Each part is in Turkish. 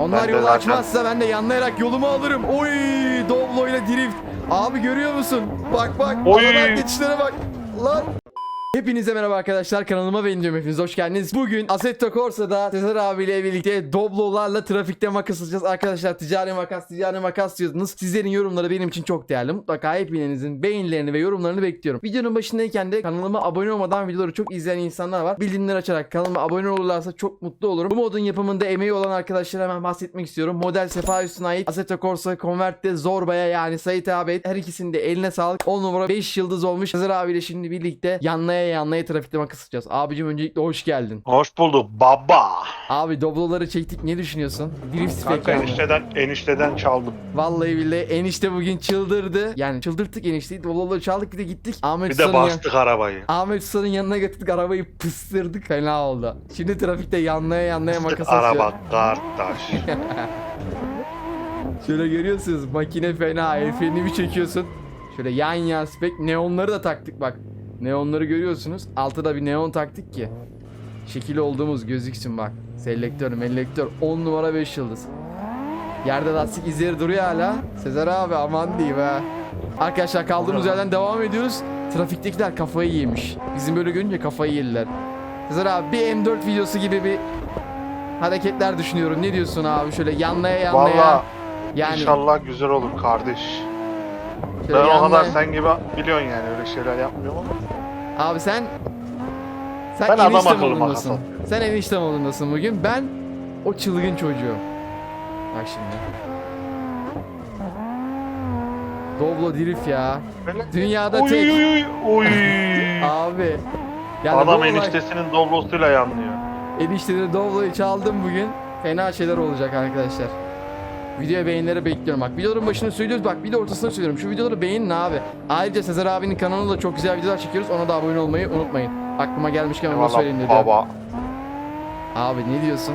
Onlar Ben yolu zaten- açmazsa ben de yanlayarak yolumu alırım. Oy Doblo ile drift. Abi görüyor musun? Bak bak. Oy. Geçişlere bak. Lan. Hepinize merhaba arkadaşlar kanalıma ve indirim hepiniz hoş geldiniz. Bugün Assetto Corsa'da Sezer abiyle birlikte Doblo'larla trafikte makas atacağız. Arkadaşlar ticari makas ticari makas diyordunuz. Sizlerin yorumları benim için çok değerli. Mutlaka hepinizin beğenilerini ve yorumlarını bekliyorum. Videonun başındayken de kanalıma abone olmadan videoları çok izleyen insanlar var. Bildirimleri açarak kanalıma abone olurlarsa çok mutlu olurum. Bu modun yapımında emeği olan arkadaşlara hemen bahsetmek istiyorum. Model Sefa Üstüne ait Assetto Corsa Convert'te Zorba'ya yani Sait abi her ikisinin de eline sağlık. 10 numara 5 yıldız olmuş. Sezer abiyle şimdi birlikte yanlaya yanlaya trafikte makas atacağız. Abicim öncelikle hoş geldin. Hoş bulduk baba. Abi dobloları çektik ne düşünüyorsun? Drift Kanka yani. enişteden, enişteden çaldım. Vallahi billahi enişte bugün çıldırdı. Yani çıldırttık enişteyi. Dobloları çaldık bir de gittik. Ahmet Bir de Usta'nın yan- bastık arabayı. Ahmet Usta'nın yanına götürdük arabayı pıstırdık. Fena oldu. Şimdi trafikte yanlaya yanlaya Bastık makas atıyor. araba kardeş. Şöyle görüyorsunuz makine fena. El freni bir çekiyorsun. Şöyle yan yan spek. Neonları da taktık bak. Neonları görüyorsunuz. Altta bir neon taktık ki. Şekil olduğumuz gözüksün bak. Selektör, melektör. 10 numara 5 yıldız. Yerde lastik izleri duruyor hala. Sezer abi aman diyeyim ha. Arkadaşlar kaldığımız yerden devam ediyoruz. Trafiktekiler kafayı yemiş. Bizim böyle görünce kafayı yediler. Sezer abi bir M4 videosu gibi bir hareketler düşünüyorum. Ne diyorsun abi? Şöyle yanlaya yanlaya. Valla yani inşallah güzel olur kardeş. Ben o kadar sen gibi biliyorsun yani öyle şeyler yapmıyorum ama. Abi sen sen Ben adam enişte akıllı makas modundasın. atıyorum. Sen enişte modundasın bugün. Ben o çılgın çocuğum. Bak şimdi. Doblo drift ya. Böyle... Dünyada Oy tek. oy oy oy. Abi. Yani bu Adam olay- eniştesinin doblosuyla yanlıyor. Enişteleri Doblo'yu çaldım bugün. Fena şeyler olacak arkadaşlar. Videoya beğenileri bekliyorum. Bak videoların başını söylüyoruz. Bak video ortasına söylüyorum. Şu videoları beğenin abi. Ayrıca Sezer abinin kanalında da çok güzel videolar çekiyoruz. Ona da abone olmayı unutmayın. Aklıma gelmişken onu söyleyeyim dedim. baba. Abi ne diyorsun?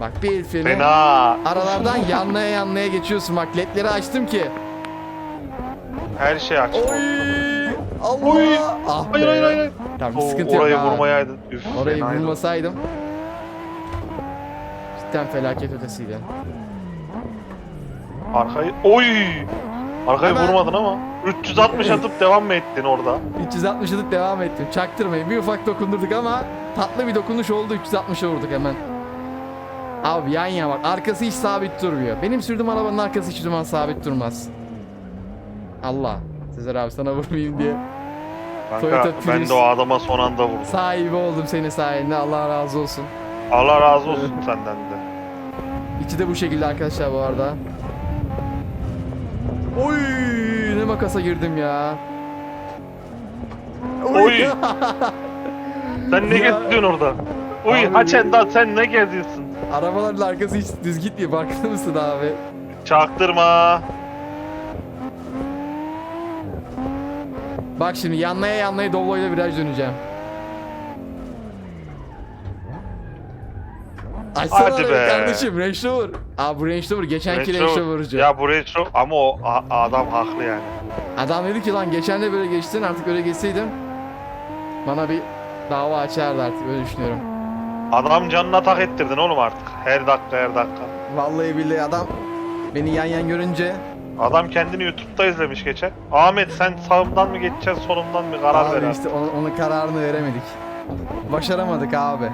Bak bir freni. Fena. Aralardan yanlaya yanlaya geçiyorsun. Bak ledleri açtım ki. Her şey açtı. Oy! Allah! Oy! Ah be. Hayır hayır hayır. Tamam O, sıkıntı orayı yok abi. vurmayaydın. Üf, Orayı fenaydı. vurmasaydım. Cidden felaket ötesiydi. Arkayı oy. Arkayı Hemen- vurmadın ama 360 atıp devam mı ettin orada? 360 atıp devam ettim. Çaktırmayın. Bir ufak dokundurduk ama tatlı bir dokunuş oldu. 360'a vurduk hemen. Abi yan yana bak. Arkası hiç sabit durmuyor. Benim sürdüğüm arabanın arkası hiç zaman sabit durmaz. Allah. Sezer abi sana vurmayayım diye. Toyota Kanka ben Prius. de o adama son anda vurdum. Sahibi oldum senin sayende. Allah razı olsun. Allah razı olsun senden de. İçi de bu şekilde arkadaşlar bu arada. Oy ne makasa girdim ya. Oy. Sen ne Ya. getiriyorsun orada? Uy Abi- haçen da sen ne geziyorsun? Arabaların arkası hiç düz gitmiyor. Farkında mısın abi? Çaktırma. Bak şimdi yanlaya yanlaya Doblo'yla viraj döneceğim. Açsana Hadi be. kardeşim Range Rover. Aa bu Range Rover geçenki Range Range Rover- Rover'cı. Ya bu retro ama o a- adam haklı yani. Adam dedi ki lan geçen de böyle geçtin artık öyle geçseydim bana bir dava açardı artık öyle düşünüyorum. Adam canına tak ettirdin oğlum artık. Her dakika her dakika. Vallahi billahi adam beni yan yan görünce Adam kendini YouTube'da izlemiş geçen. Ahmet sen sağımdan mı geçeceksin solumdan mı karar ver abi artık. işte onun, onun kararını veremedik. Başaramadık abi.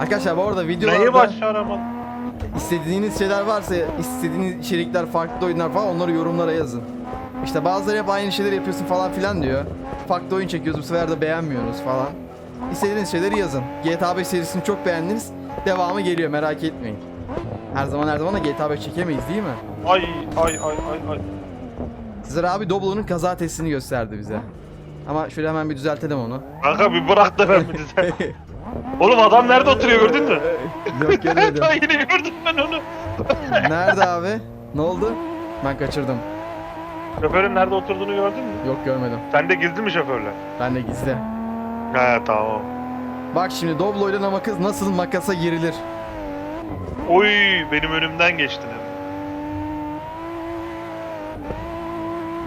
Arkadaşlar bu arada videolarda Neyi başaramadın? istediğiniz şeyler varsa istediğiniz içerikler farklı oyunlar falan onları yorumlara yazın. İşte bazıları hep aynı şeyleri yapıyorsun falan filan diyor. Farklı oyun çekiyoruz bu sefer de beğenmiyoruz falan. İstediğiniz şeyleri yazın. GTA 5 serisini çok beğendiniz. Devamı geliyor merak etmeyin. Her zaman her zaman da GTA 5 çekemeyiz değil mi? Ay ay ay ay ay. Sezer abi Doblo'nun kaza testini gösterdi bize. Ama şöyle hemen bir düzeltelim onu. Kanka bir bırak da ben bir dize. Oğlum adam nerede oturuyor gördün mü? Yok görmedim. Daha yeni gördüm ben onu. Nerede abi? Ne oldu? Ben kaçırdım. Şoförün nerede oturduğunu gördün mü? Yok görmedim. Sen de gizli mi şoförler? Ben de gizli. He tamam. Bak şimdi Doblo ile makas nasıl makasa girilir? Oy benim önümden geçtin hem.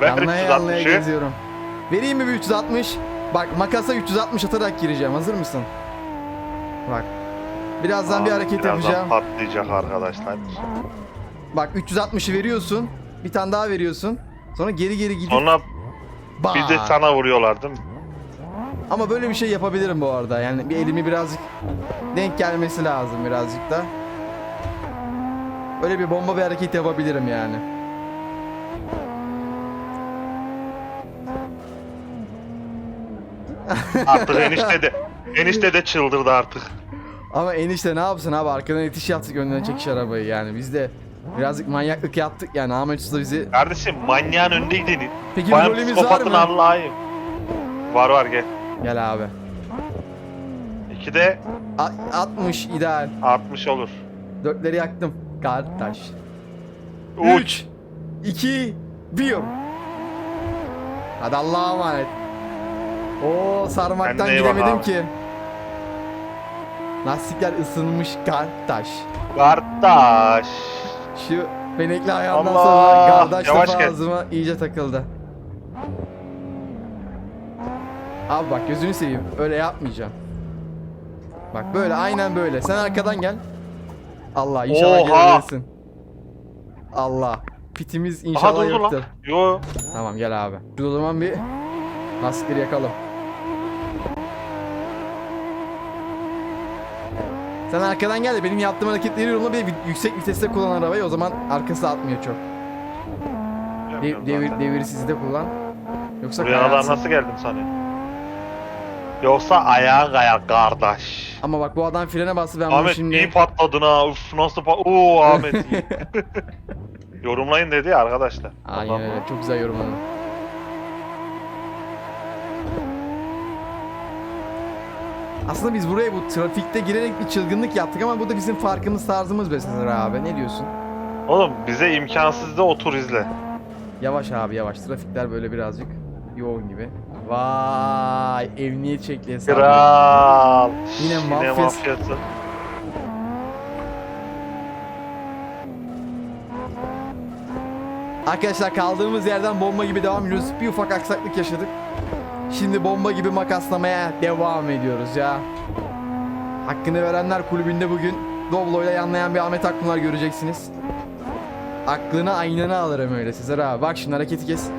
Ver Yanlaya yanlaya 360'ı. geziyorum. Vereyim mi bir 360? Bak makasa 360 atarak gireceğim. Hazır mısın? Bak. Birazdan bir hareket birazdan yapacağım. patlayacak arkadaşlar. Bak 360'ı veriyorsun. Bir tane daha veriyorsun. Sonra geri geri gidip Sonra Bak. bir de sana vuruyorlar değil mi? Ama böyle bir şey yapabilirim bu arada. Yani bir elimi birazcık denk gelmesi lazım birazcık da. Öyle bir bomba bir hareket yapabilirim yani. Artık enişte de enişte de çıldırdı artık. Ama enişte ne yapsın abi arkadan itiş yaptık önden çekiş arabayı yani. Biz de birazcık manyaklık yaptık yani Ahmet Usta bizi... Kardeşim manyağın önündeydin. Peki bir rolümüz var mı? Allah'ıyım. Var var gel. Gel abi. İkide A- 60 ideal. 60 olur. Dörtleri yaktım. Kardeş. Uç. 2 1 Hadi Allah'a emanet. Oo sarmaktan Kendine iyi bak giremedim abi. ki. Lastikler ısınmış kardeş. Kardeş. Şu benekli ayağımdan Allah! sonra kardeş Yavaş gel. ağzıma iyice takıldı. Abi bak gözünü seveyim. Öyle yapmayacağım. Bak böyle aynen böyle. Sen arkadan gel. Allah inşallah Oha! gelebilirsin. Allah. Pitimiz Aha inşallah durdu lan. yoktur. Yo. Tamam gel abi. O zaman bir lastikleri yakalım. Sen arkadan gel de benim yaptığım hareketleri yorumla bir de yüksek viteste kullan arabayı o zaman arkası atmıyor çok. De- devir, deviri sizde kullan. Yoksa Buraya kadar kayarsın. nasıl geldin sanıyorsun? Yoksa ayağın kayar kardeş. Ama bak bu adam frene bastı ben bunu Ahmet şimdi... iyi patladın ha. Uf nasıl pat... Oo Ahmet iyi. Yorumlayın dedi ya arkadaşlar. Aynen Ondan öyle çok güzel yorumladın. Aslında biz buraya bu trafikte girerek bir çılgınlık yaptık ama bu da bizim farkımız tarzımız be Sezer abi ne diyorsun? Oğlum bize imkansız da otur izle. Yavaş abi yavaş trafikler böyle birazcık yoğun gibi. Vay emniyet şekli hesabı. Kral. Yine Yine mafyası. mafyası. Arkadaşlar kaldığımız yerden bomba gibi devam ediyoruz. Bir ufak aksaklık yaşadık. Şimdi bomba gibi makaslamaya devam ediyoruz ya. Hakkını verenler kulübünde bugün Doblo'yla yanlayan bir Ahmet Akpınar göreceksiniz. Aklını aynına alırım öyle Sezer abi. Bak şimdi hareketi kes.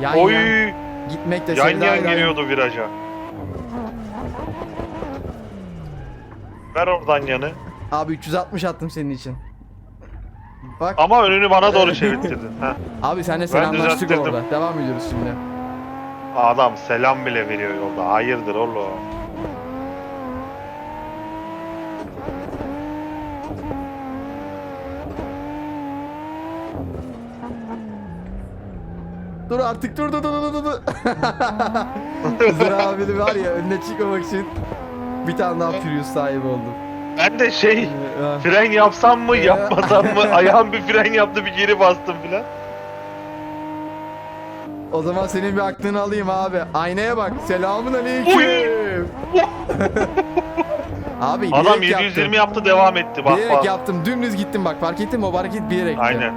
Yan Oy. yan gitmek de Yan yan ile- giriyordu viraja. Ver oradan yanı. Abi 360 attım senin için. Bak Ama önünü bana doğru çevirttirdin. Heh. abi senle selamlaştık düzelttirdim. orada. Devam ediyoruz şimdi. Adam selam bile veriyor yolda. Hayırdır oğlum. Dur artık dur dur dur dur dur, dur. Abi var ya önüne çıkmamak için bir tane daha Prius sahibi oldum. Ben de şey Ee, fren yapsam mı yapmasam mı ayağım bir fren yaptı bir geri bastım filan. O zaman senin bir aklını alayım abi. Aynaya bak. Selamun aleyküm. abi bilerek Adam 720 yaptım. yaptı devam etti bak Bilerek bak. yaptım. Dümdüz gittim bak. Fark ettin mi? O hareket bilerek. Aynen.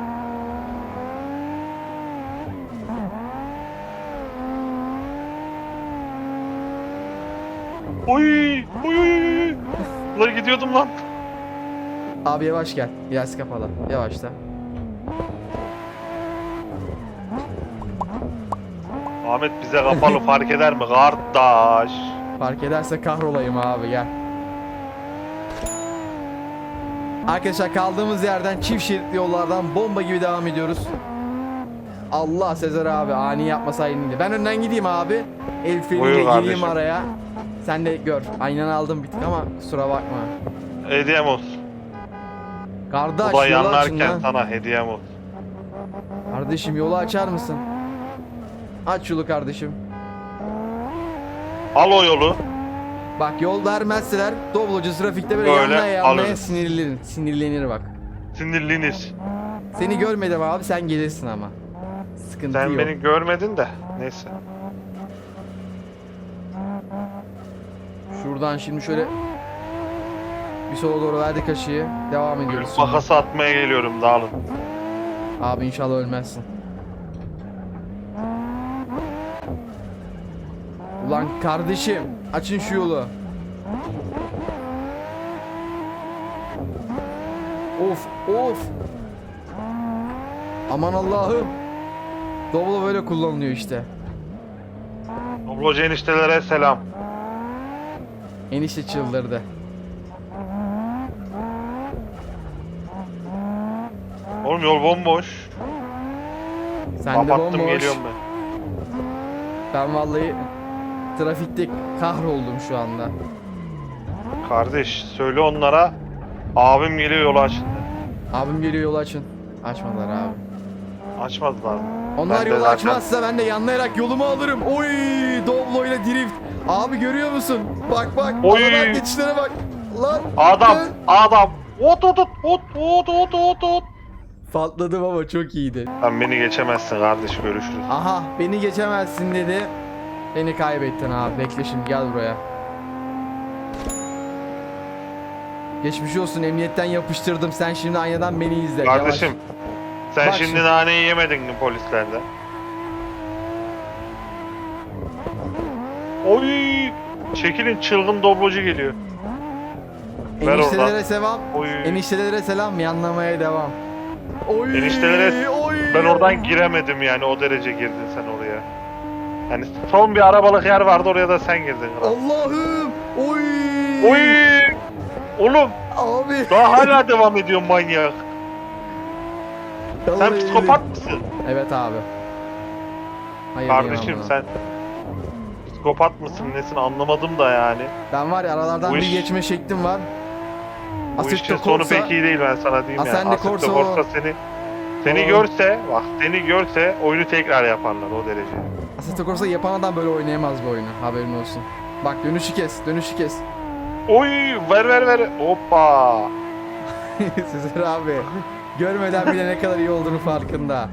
Oy oy oy oy. Lan gidiyordum lan. Abi yavaş gel. Biraz kapalı. Yavaşla. Ahmet bize kapalı fark eder mi kardeş? Fark ederse kahrolayım abi gel. Arkadaşlar kaldığımız yerden çift şeritli yollardan bomba gibi devam ediyoruz. Allah Sezer abi ani yapmasaydın. Ben önden gideyim abi. El freniyle gireyim kardeşim. araya. Sen de gör. Aynen aldım bittik ama kusura bakma. Hediyem olsun. Kardeş da yolu açın yanlarken lan. sana hediyem olsun. Kardeşim yolu açar mısın? Aç yolu kardeşim. Al o yolu. Bak yol vermezseler Doblocu trafikte böyle, Böyle yanlaya yanlaya alırız. sinirlenir. Sinirlenir bak. Sinirliniz. Seni görmedim abi sen gelirsin ama. Sıkıntı Sen yok. beni görmedin de. Neyse. Şuradan şimdi şöyle bir sola doğru verdik aşıyı. Devam ediyoruz. şimdi. Makası atmaya geliyorum dağılın. Abi inşallah ölmezsin. Ulan kardeşim açın şu yolu. Of of. Aman Allah'ım. Doblo böyle kullanılıyor işte. Doblocu eniştelere selam. Enişte çıldırdı. Oğlum yol bomboş. Sen de Kapattım bomboş. geliyorum ben. Ben vallahi trafikte kahroldum şu anda. Kardeş söyle onlara. Abim geliyor yolu açın. Abim geliyor yolu açın. Açmadılar abi. Açmadılar. Onlar Ben de yolu zaten- açmazsa ben de yanlayarak yolumu alırım. Oy, Doblo ile drift. Abi görüyor musun? Bak bak. Oy. Aradan geçişlere bak. Lan. Adam, dön. adam. Ot ot ot ot ot ot ot ot. Patladım ama çok iyiydi. Sen beni geçemezsin kardeş görüşürüz. Aha beni geçemezsin dedi. Beni kaybettin abi. Bekle şimdi gel buraya. Geçmiş olsun emniyetten yapıştırdım. Sen şimdi aynadan beni izle. Yavaş. Kardeşim sen Bak şimdi şimdi. naneyi yemedin mi polislerden? Oy! Çekilin çılgın doblocu geliyor. Ver Eniştelere oradan. selam. Oy. Eniştelere selam. Yanlamaya devam. Oy. Eniştelere oy. ben oradan giremedim yani o derece girdin sen oraya. Yani son bir arabalık yer vardı oraya da sen girdin. kral. Allah'ım. Oy. Oy! Oğlum Abi. daha hala devam ediyor manyak. Sen Vallahi psikopat mısın? Evet abi. Hayır Kardeşim sen psikopat mısın nesin anlamadım da yani. Ben var ya aralardan Bu bir iş- geçme şeklim var. Bu Assetto işin sonu Corsa- pek iyi değil ben sana diyeyim ya. Assetto Assetto Corsa Corsa o- seni seni o- görse bak seni görse oyunu tekrar yaparlar o derece. Assetto Corsa yapan adam böyle oynayamaz bu oyunu. Haberin olsun. Bak dönüşü kes, dönüşü kes. Oy ver ver ver. Hoppa. Sezer abi. Görmeden bile ne kadar iyi olduğunu farkında.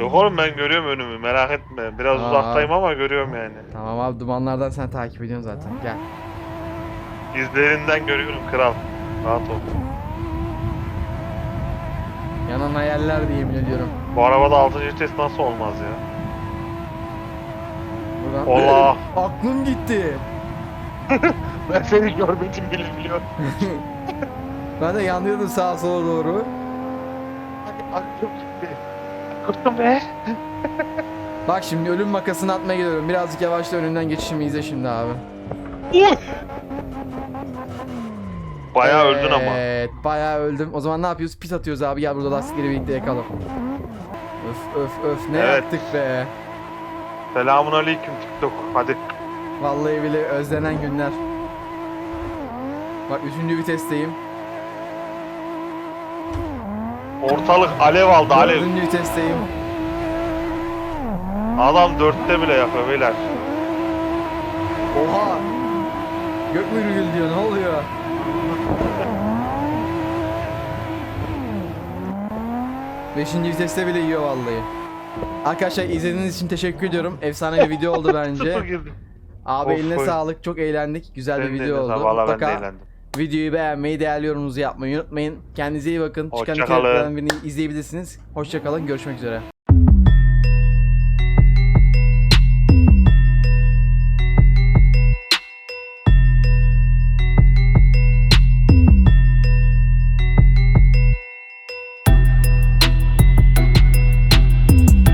Yok oğlum ben görüyorum önümü merak etme. Biraz Aa. uzaktayım ama görüyorum yani. Tamam abi dumanlardan sen takip ediyorsun zaten. Gel. İzlerinden görüyorum kral. Rahat ol. Yanan hayaller diye yemin ediyorum. Bu arabada 6. vites nasıl olmaz ya? Buradan. Allah. Aklım gitti. Ben seni görmedim bile biliyorum. Ben de yanlıyordum sağa sola doğru. Aklım gitti. Kırdım be. Bak şimdi ölüm makasını atmaya gidiyorum. Birazcık yavaşla önünden geçişimi izle şimdi abi. Bayağı öldün ama. Evet bayağı öldüm. O zaman ne yapıyoruz? Pit atıyoruz abi. Gel burada lastikleri birlikte yakalım. Öf öf öf ne Evet. yaptık be. Selamun aleyküm TikTok. Hadi. Vallahi bile özlenen günler. Bak üçüncü vitesteyim. Ortalık alev aldı alev. Dördüncü vitesteyim. Adam dörtte bile yapıyor beyler. Oha! Gök mü gürül diyor ne oluyor? Beşinci viteste bile yiyor vallahi. Arkadaşlar izlediğiniz için teşekkür ediyorum. Efsane bir video oldu bence. Abi Of, eline koy. sağlık. Çok eğlendik. Güzel bir Senin de video oldu. Mutlaka eğlendim. Videoyu beğenmeyi, değerli yorumunuzu yapmayı unutmayın. Kendinize iyi bakın. Çıkan Hoşça içeriklerden kalın. birini izleyebilirsiniz. Hoşçakalın. Görüşmek üzere.